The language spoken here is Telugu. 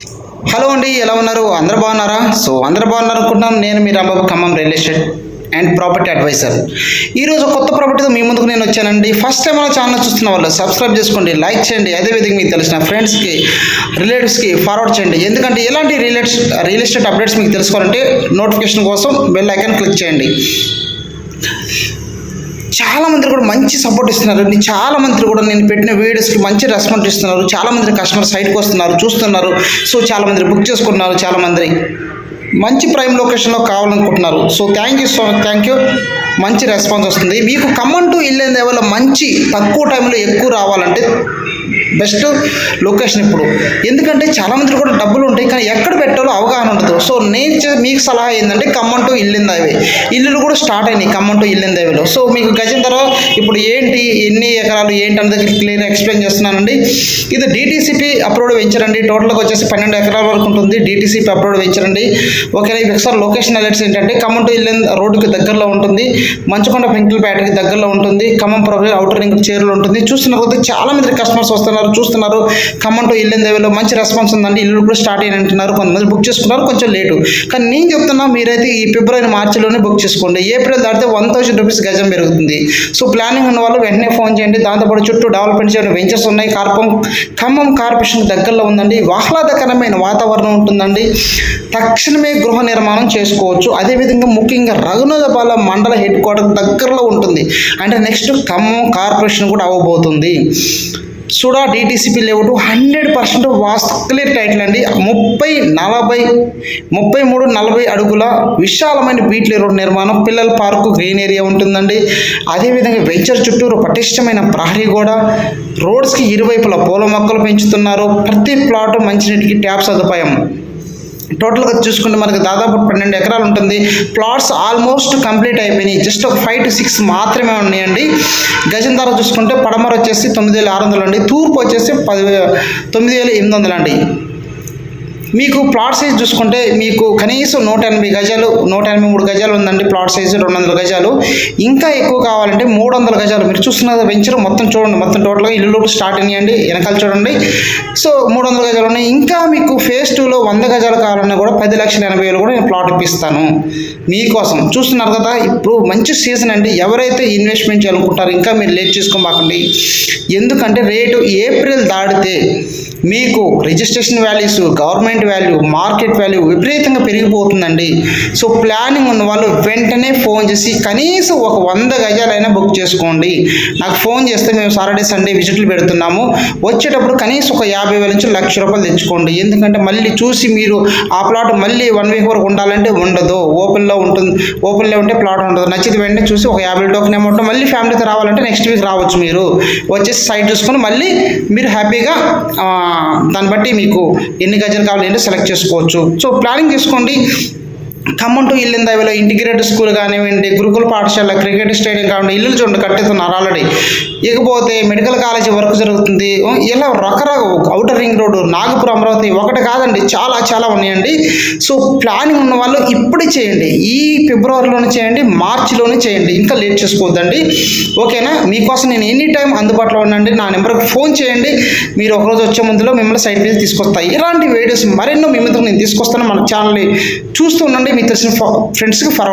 హలో అండి ఎలా ఉన్నారు? అందరు బాగున్నారా? సో అందరు బాగున్నారు అనుకుంటున్నాను నేను మీ Rambabu Khammam real estate and property adviser. ఈరోజు కొత్త ప్రాపర్టీతో మీ ముందుకు నేను వచ్చానండి. ఫస్ట్ టైం మన ఛానల్ చూస్తున్న వాళ్ళు సబ్స్క్రైబ్ చేసుకోండి లైక్ చేయండి. అదేవిధంగా మీకు తెలిసిన ఫ్రెండ్స్కి రిలేటివ్స్కి ఫార్వర్డ్ చేయండి. ఎందుకంటే ఎలాంటి రియల్ రియల్ ఎస్టేట్ అప్డేట్స్ మీకు తెలుసుకోవాలంటే నోటిఫికేషన్ కోసం బెల్ ఐకాన్ క్లిక్ చేయండి. చాలా మంది కూడా మంచి సపోర్ట్ ఇస్తున్నారు. అండి చాలా మంది కూడా నేను పెట్టిన వీడియోస్కి మంచి రెస్పాన్స్ ఇస్తున్నారు. చాలా మంది కస్టమర్ సైట్కి వస్తున్నారు చూస్తున్నారు. సో చాలా మంది బుక్ చేసుకుంటున్నారు చాలా మంది మంచి ప్రైమ్ లొకేషన్లో కావాలనుకుంటున్నారు. So thank you so thank you మంచి రెస్పాన్స్ వస్తుంది. మీకు ఖమ్మం టు ఇల్లేని మంచి తక్కువ టైంలో ఎక్కువ రావాలంటే బెస్ట్ లొకేషన్ ఇప్పుడు. ఎందుకంటే చాలామంది కూడా డబ్బులు ఉంటాయి కానీ ఎక్కడ పెట్టాలో అవగాహన ఉండదు. సో నేను మీకు సలహా ఏంటంటే ఖమ్మం టు ఇల్లిందావి ఇల్లులు కూడా స్టార్ట్ అయినాయి ఖమ్మం టు ఇల్లిందావిలో సో మీకు గజం ధర ఇప్పుడు ఏంటి ఎన్ని ఎకరాలు ఏంటి అనేది క్లియర్ ఎక్స్ప్లెయిన్ చేస్తున్నానండి. ఇది డిటీసీపీ అప్రూవ్డ్ వెంచర్ అండి. టోటల్గా వచ్చేసి పన్నెండు ఎకరాల వరకు ఉంటుంది. డిటీసీపీ అప్రూవ్డ్ వెంచర్ అండి. ఓకే ఇవి ఒకసారి లొకేషన్ అలర్ట్స్ ఏంటంటే ఖమ్మం టు ఇల్లింద రోడ్డుకి దగ్గరలో ఉంటుంది. మంచుకొండ పెంకులపేటకి దగ్గరలో ఉంటుంది. ఖమ్మం ప్రభు అవుటర్ రింగ్ చేరులో ఉంటుంది. చూస్తున్న కొద్దీ చాలామంది కస్టమర్స్ వస్తున్నారు. చూస్తున్నారు. ఖమ్మం టు దేవలో మంచి రెస్పాన్స్ ఉందండి. ఇల్లు కూడా స్టార్ట్ అయ్యి అంటున్నారు. కొంతమంది బుక్ చేసుకున్నారు. కొంచెం లేటు కానీ నేను చెప్తున్నా మీరైతే ఈ ఫిబ్రవరి మార్చిలోనే బుక్ చేసుకోండి. ఏప్రిల్ దాటితే వన్ థౌసండ్ రూపీస్ గజం పెరుగుతుంది. సో ప్లానింగ్ ఉన్న వాళ్ళు వెంటనే ఫోన్ చేయండి. దాంతోపాటు చుట్టూ డెవలప్మెంట్ చేయడం. వెంచర్స్ ఉన్నాయి. కార్పం ఖమ్మం కార్పొరేషన్ దగ్గరలో ఉందండి. ఆహ్లాదకరమైన వాతావరణం ఉంటుందండి. తక్షణమే గృహ నిర్మాణం చేసుకోవచ్చు. అదేవిధంగా ముఖ్యంగా రఘునాథపాల మండల హెడ్ క్వార్టర్ దగ్గరలో ఉంటుంది. అంటే నెక్స్ట్ ఖమ్మం కార్పొరేషన్ కూడా అవ్వబోతుంది. SUDA DTCP layout hundred percent vastu clear title అండి. ముప్పై నలభై ముప్పై మూడు నలభై అడుగుల విశాలమైన బీట్లీ రోడ్ నిర్మాణం. పిల్లల పార్కు గ్రీన్ ఏరియా ఉంటుందండి. అదేవిధంగా వెంచర్ చుట్టూరు పటిష్టమైన ప్రహరీ గోడ. రోడ్స్కి ఇరువైపులా పూల మొక్కలు పెంచుతున్నారు. ప్రతి ప్లాట్ మంచినీటికి ట్యాప్ సదుపాయం. టోటల్గా చూసుకుంటే మనకి దాదాపు పన్నెండు ఎకరాలు ఉంటుంది. ప్లాట్స్ ఆల్మోస్ట్ కంప్లీట్ అయిపోయినాయి. జస్ట్ ఒక ఫైవ్ టు సిక్స్ మాత్రమే ఉన్నాయండి. గజం ధర చూసుకుంటే పడమర వచ్చేసి తొమ్మిది వేల ఆరు వందలు అండి. తూర్పు వచ్చేసి పది తొమ్మిది వేల ఎనిమిది వందలు అండి. మీకు ప్లాట్ సైజ్ చూసుకుంటే మీకు కనీసం నూట ఎనభై గజాలు నూట ఎనభై మూడు గజాలు ఉందండి ప్లాట్ సైజు రెండు వందల గజాలు. ఇంకా ఎక్కువ కావాలంటే మూడు వందల గజాలు. మీరు చూస్తున్న వెంచర్ మొత్తం చూడండి. మొత్తం టోటల్గా ఇల్లు స్టార్ట్ అయినాయండి. వెనకాల చూడండి. సో మూడు వందల గజాలు ఉన్నాయి. ఇంకా మీకు ఫేస్ టూలో వంద గజాలు కావాలన్నా కూడా పది లక్షల ఎనభై వేలు కూడా నేను ప్లాట్ ఇప్పిస్తాను. మీకోసం. చూస్తున్నారు కదా ఇప్పుడు మంచి సీజన్ అండి. ఎవరైతే ఇన్వెస్ట్మెంట్ చేయాలనుకుంటారో ఇంకా మీరు లేట్ చేసుకోమాకండి. ఎందుకంటే రేటు ఏప్రిల్ దాటితే మీకు registration values government value market value విపరీతంగా పెరిగిపోతుందండి. సో ప్లానింగ్ ఉన్న వాళ్ళు వెంటనే ఫోన్ చేసి కనీసం ఒక వంద గజాలైనా బుక్ చేసుకోండి. నాకు ఫోన్ చేస్తే మేము సాటర్డే సండే విజిట్లు పెడుతున్నాము. వచ్చేటప్పుడు కనీసం ఒక యాభై వేల నుంచి లక్ష రూపాయలు తెచ్చుకోండి. ఎందుకంటే మళ్ళీ చూసి మీరు ఆ ప్లాట్ మళ్ళీ వన్ వీక్ వరకు ఉండాలంటే ఉండదు. ఓపెన్లో ఉంటుంది. ఓపెన్లో ఉంటే ప్లాట్ ఉండదు. నచ్చితే వెంటనే చూసి ఒక యాభై టోకెన్ అమౌంట్ మళ్ళీ ఫ్యామిలీతో రావాలంటే నెక్స్ట్ వీక్ రావచ్చు మీరు. వచ్చేసి సైట్ చూసుకొని మళ్ళీ మీరు హ్యాపీగా దాన్ని బట్టి మీకు ఎన్ని గజాలు కావాలి ఏంటో సెలెక్ట్ చేసుకోవచ్చు. సో ప్లానింగ్ చేసుకోండి. ఖమ్మం టు ఇల్లిందావిలో ఇంటిగ్రేటెడ్ స్కూల్ కానివ్వండి గురుకుల పాఠశాల క్రికెట్ స్టేడియం కానివ్వండి ఇల్లు చూడండి కట్టేస్తున్నారు ఆల్రెడీ. ఇకపోతే మెడికల్ కాలేజీ వర్క్ జరుగుతుంది. ఇలా రకరకాల outer ring road Nagapuram Amaravati ఒకటి కాదండి చాలా చాలా ఉన్నాయండి. సో ప్లానింగ్ ఉన్న వాళ్ళు ఇప్పుడే చేయండి. ఈ ఫిబ్రవరిలోనే చేయండి మార్చిలోనే చేయండి. ఇంకా లేట్ చేసుకోవద్దండి. ఓకేనా? మీకోసం నేను ఎనీ టైం అందుబాటులో ఉండండి నా నెంబర్కి ఫోన్ చేయండి. మీరు ఒకరోజు వచ్చే ముందులో మిమ్మల్ని సైట్ మీద తీసుకొస్తాయి ఇలాంటి వీడియోస్ మరెన్నో మీ ముందుకు నేను తీసుకొస్తాను. మన ఛానల్ని చూస్తూ ఉండండి. మీకు తెలిసిన ఫ్రెండ్స్కి ఫార్వర్డ్